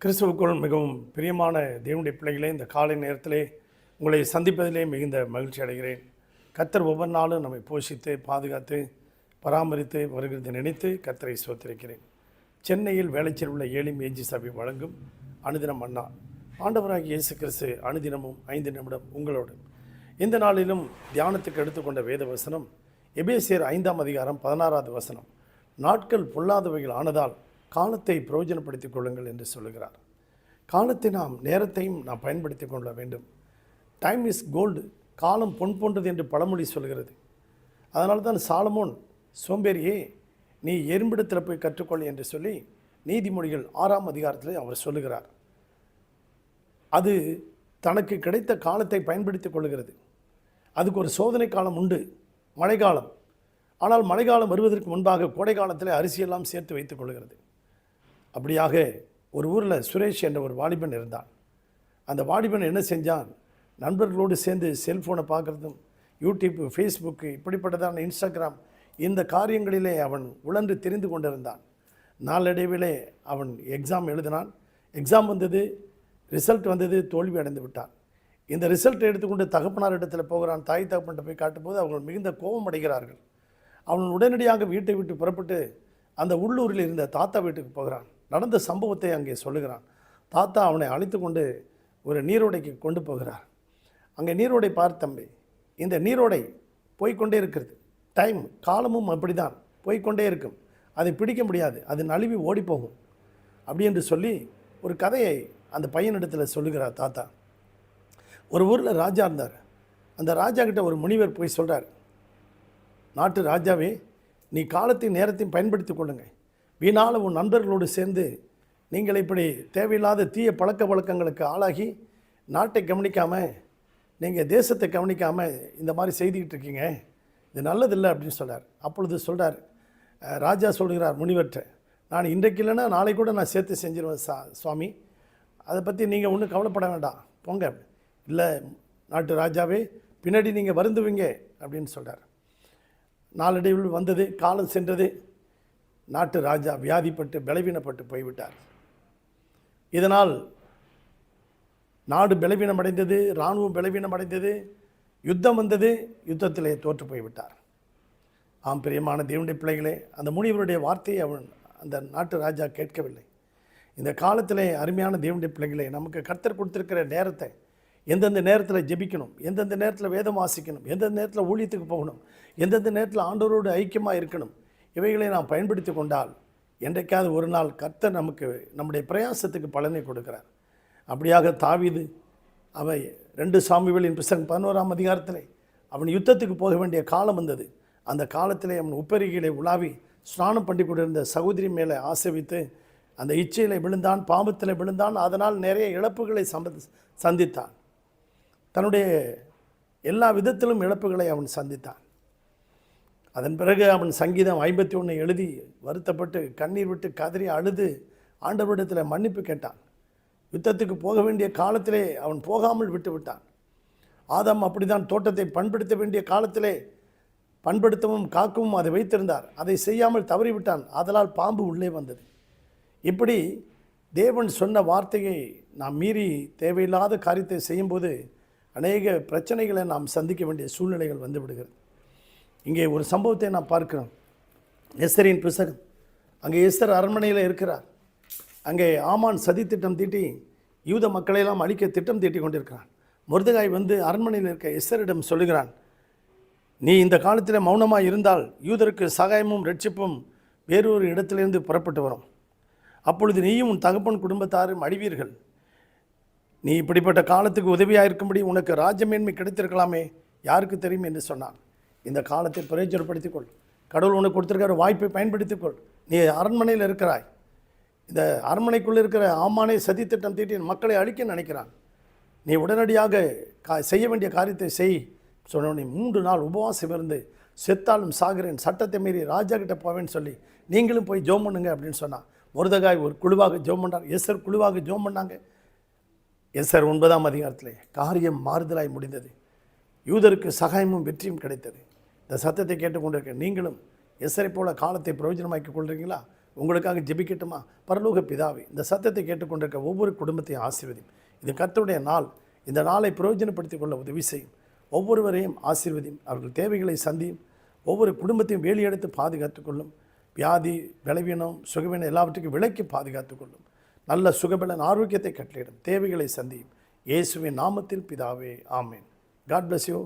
கிறிஸ்துவுக்குள் மிகவும் பிரியமான தேவனுடைய பிள்ளைகளே இந்த காலை நேரத்திலே உங்களை சந்திப்பதிலே மிகுந்த மகிழ்ச்சி அடைகிறேன். கத்தர் ஒவ்வொரு நாளும் நம்மை போஷித்து பாதுகாத்து பராமரித்து வருகிறது நினைத்து கத்தரை சோத்திருக்கிறேன் சென்னையில் வேலைச்சல் உள்ள ஏழி ஏஜி சபை வழங்கும் அனுதினம் அண்ணா. ஆண்டவராகி இயேசு கிறிஸ்து அனுதினமும் ஐந்து நிமிடம் உங்களோடு. இந்த நாளிலும் தியானத்துக்கு எடுத்துக்கொண்ட வேத வசனம் எபேசியர் ஐந்தாம் அதிகாரம் பதினாறாவது வசனம். நாட்கள் பொல்லாதவைகள் ஆனதால் காலத்தை பிரயோஜனப்படுத்திக் கொள்ளுங்கள் என்று சொல்லுகிறார். காலத்தை நாம் நேரத்தையும் நாம் பயன்படுத்திக் கொள்ள வேண்டும். டைம் இஸ் கோல்டு காலம் பொன் போன்றது என்று பழமொழி சொல்கிறது. அதனால தான் சாலமோன் சோம்பேறியே நீ எறும்பிடத்தில் போய் கற்றுக்கொள் என்று சொல்லி நீதிமொழிகள் ஆறாம் அதிகாரத்தில் அவர் சொல்லுகிறார். அது தனக்கு கிடைத்த காலத்தை பயன்படுத்திக் கொள்கிறது. அதுக்கு ஒரு சோதனை காலம் உண்டு. மழைக்காலம். ஆனால் மழைக்காலம் வருவதற்கு முன்பாக கோடை காலத்தில் அரிசியெல்லாம் சேர்த்து வைத்துக் கொள்கிறது. அப்படியாக ஒரு ஊரில் சுரேஷ் என்ற ஒரு வாலிபன் இருந்தான். அந்த வாலிபன் என்ன செஞ்சான்? நண்பர்களோடு சேர்ந்து செல்ஃபோனை பார்க்குறதும் யூடியூப் ஃபேஸ்புக்கு இப்படிப்பட்டதான இன்ஸ்டாகிராம் இந்த காரியங்களிலே அவன் உழன்று தெரிந்து கொண்டிருந்தான். நாளடைவிலே அவன் எக்ஸாம் எழுதினான். எக்ஸாம் வந்தது ரிசல்ட் வந்தது தோல்வி அடைந்து விட்டான். இந்த ரிசல்ட்டை எடுத்துக்கொண்டு தகப்பனார் இடத்துல போகிறான். தாய் தகப்பன்கிட்ட போய் காட்டும்போது அவர்கள் மிகுந்த கோபம் அடைகிறார்கள். அவன் உடனடியாக வீட்டை விட்டு புறப்பட்டு அந்த உள்ளூரில் இருந்த தாத்தா வீட்டுக்கு போகிறான். நடந்த சம்பவத்தை அங்கே சொல்லுகிறான். தாத்தா அவனை அழைத்து கொண்டு ஒரு நீரோடைக்கு கொண்டு போகிறார். அங்கே நீரோடை பார் தம்பி இந்த நீரோடை போய்க்கொண்டே இருக்கிறது. டைம் காலமும் அப்படிதான் போய்கொண்டே இருக்கும். அதை பிடிக்க முடியாது அது நழுவி ஓடிப்போகும் அப்படி என்று சொல்லி ஒரு கதையை அந்த பையனிடத்தில் சொல்லுகிறார் தாத்தா. ஒரு ஊரில் ராஜா இருந்தார். அந்த ராஜா கிட்ட ஒரு முனிவர் போய் சொல்கிறார் நாட்டு ராஜாவே நீ காலத்தையும் நேரத்தையும் பயன்படுத்திக் கொள்ளுங்கள். வீணால உன் நண்பர்களோடு சேர்ந்து நீங்கள் இப்படி தேவையில்லாத தீய பழக்க வழக்கங்களுக்கு ஆளாகி நாட்டை கவனிக்காமல் நீங்கள் தேசத்தை கவனிக்காமல் இந்த மாதிரி செய்துக்கிட்டு இருக்கீங்க. இது நல்லதில்லை அப்படின்னு சொல்கிறார் அப்பொழுது சொல்கிறார் ராஜா சொல்கிறார் முனிவர்கிட்ட நான் இன்றைக்கு இல்லைன்னா நாளை கூட நான் சேர்த்து செஞ்சிருவேன் சா சுவாமி. அதை பற்றி நீங்கள் ஒன்றும் கவலைப்பட வேண்டாம். போங்க. இல்லை நாட்டு ராஜாவே பின்னாடி நீங்கள் வருந்துவீங்க. அப்படின்னு சொல்கிறார் நாளடைவில் வந்தது காலம் சென்றது. நாட்டு ராஜா வியாதிப்பட்டு பலவீனப்பட்டு போய்விட்டார். இதனால் நாடு பலவீனம் அடைந்தது இராணுவம் பலவீனம் அடைந்தது யுத்தம் வந்தது யுத்தத்திலே தோற்று போய்விட்டார். ஆம் பிரியமான தேவனுடைய பிள்ளைகளே அந்த முனிவருடைய வார்த்தையை அவன் அந்த நாட்டு ராஜா கேட்கவில்லை. இந்த காலத்திலே அருமையான தேவனுடைய பிள்ளைகளே நமக்கு கர்த்தர் கொடுத்துருக்கிற நேரத்தை எந்தெந்த நேரத்தில் ஜெபிக்கணும் எந்தெந்த நேரத்தில் வேதம் வாசிக்கணும் எந்தெந்த நேரத்தில் ஊழியத்துக்கு போகணும் எந்தெந்த நேரத்தில் ஆண்டவரோடு ஐக்கியமாக இருக்கணும் இவைகளை நாம் பயன்படுத்தி கொண்டால் என்றைக்காவது ஒரு நாள் கர்த்தர் நமக்கு நம்முடைய பிரயாசத்துக்கு பலனை கொடுக்கிறார். அப்படியாக தாவிது அவை ரெண்டு சாமிகளின் புஸ்தகம் பதினோராம் அதிகாரத்தில் அவன் யுத்தத்துக்கு போக வேண்டிய காலம் வந்தது. அந்த காலத்திலே அவன் உப்பரிகளை உலாவி ஸ்நானம் பண்ணி கொண்டிருந்த சகோதரி மேலே ஆசை வைத்து அந்த இச்சையில் விழுந்தான் பாம்பத்தில் விழுந்தான் அதனால் நிறைய இழப்புகளை சம்ப சந்தித்தான். தன்னுடைய எல்லா விதத்திலும் இழப்புகளை அவன் சந்தித்தான். அதன் பிறகு அவன் சங்கீதம் ஐம்பத்தி ஒன்று எழுதி வருத்தப்பட்டு கண்ணீர் விட்டு கதறி அழுது ஆண்டவரிடத்தில் மன்னிப்பு கேட்டான். யுத்தத்துக்கு போக வேண்டிய காலத்திலே அவன் போகாமல் விட்டு விட்டான். ஆதாம் அப்படிதான் தோட்டத்தை பண்படுத்த வேண்டிய காலத்திலே பண்படுத்தவும் காக்கவும் அதை வைத்திருந்தார். அதை செய்யாமல் தவறிவிட்டான். அதனால் பாம்பு உள்ளே வந்தது. இப்படி தேவன் சொன்ன வார்த்தையை நாம் மீறி தேவையில்லாத காரியத்தை செய்யும்போது அநேக பிரச்சனைகளை நாம் சந்திக்க வேண்டிய சூழ்நிலைகள் வந்து விடுகிறது. இங்கே ஒரு சம்பவத்தை நான் பார்க்கிறோம் எஸ்தரின் புசகம் அங்கே எஸ்தர் அரண்மனையில் இருக்கிறார். அங்கே ஆமான் சதி திட்டம் தீட்டி யூத மக்களையெல்லாம் அழிக்க திட்டம் தீட்டி கொண்டிருக்கிறான். முருதகாய் வந்து அரண்மனையில் இருக்க எஸ்தரிடம் சொல்லுகிறான் நீ இந்த காலத்தில் மௌனமாக இருந்தால் யூதருக்கு சகாயமும் ரட்சிப்பும் வேறொரு இடத்திலிருந்து புறப்பட்டு வரும். அப்பொழுது நீயும் உன் தகப்பன் குடும்பத்தாரும் அழிவீர்கள். நீ இப்படிப்பட்ட காலத்துக்கு உதவியாக இருக்கும்படி உனக்கு ராஜமேன்மை கிடைத்திருக்கலாமே யாருக்கு தெரியும்? என்று சொன்னான். இந்த காலத்தை பிரயோஜனப்படுத்திக் கொள் கடவுள் உனக்கு கொடுத்துருக்கிற வாய்ப்பை பயன்படுத்திக்கொள். நீ அரண்மனையில் இருக்கிறாய். இந்த அரண்மனைக்குள்ளே இருக்கிற ஆமானை சதி திட்டம் தீட்டி மக்களை அழிக்க நினைக்கிறான். நீ உடனடியாக கா செய்ய வேண்டிய காரியத்தை செய். சொன்னோடனே மூன்று நாள் உபவாசம் இருந்து செத்தாலும் சாகிறேன் சட்டத்தை மீறி ராஜா கிட்ட போவேன்னு சொல்லி நீங்களும் போய் ஜோம் பண்ணுங்க அப்படின்னு சொன்னான் முருதகாய் ஒரு குழுவாக ஜோம் பண்ணார் எஸ்ஆர் குழுவாக ஜோம் பண்ணாங்க. எஸ்ஆர் ஒன்பதாம் அதிகாரத்தில் காரியம் மாறுதலாய் முடிந்தது. யூதருக்கு சகாயமும் வெற்றியும் கிடைத்தது. இந்த சத்தத்தை கேட்டுக்கொண்டிருக்க நீங்களும் எஸ்ஸரை போல காலத்தை பிரயோஜனமாக்கி கொள்கிறீங்களா உங்களுக்காக ஜெபிக்கட்டுமா? பரலோக பிதாவே இந்த சத்தத்தை கேட்டுக்கொண்டிருக்க ஒவ்வொரு குடும்பத்தையும் ஆசீர்வதியும். இது கர்த்தருடைய நாள். இந்த நாளை பிரயோஜனப்படுத்திக் கொள்ள உதவி செய்யும். ஒவ்வொருவரையும் ஆசீர்வதியும். அவர்கள் தேவைகளை சந்தியும். ஒவ்வொரு குடும்பத்தையும் வேலியெடுத்து பாதுகாத்துக்கொள்ளும் வியாதி விளைவினம் சுகவீனம் எல்லாவற்றுக்கும் விலைக்கு பாதுகாத்துக்கொள்ளும் நல்ல சுகபலன் ஆரோக்கியத்தை கட்டளையிடும். தேவைகளை சந்தியும். இயேசுவின் நாமத்தில் பிதாவே ஆமேன். God bless you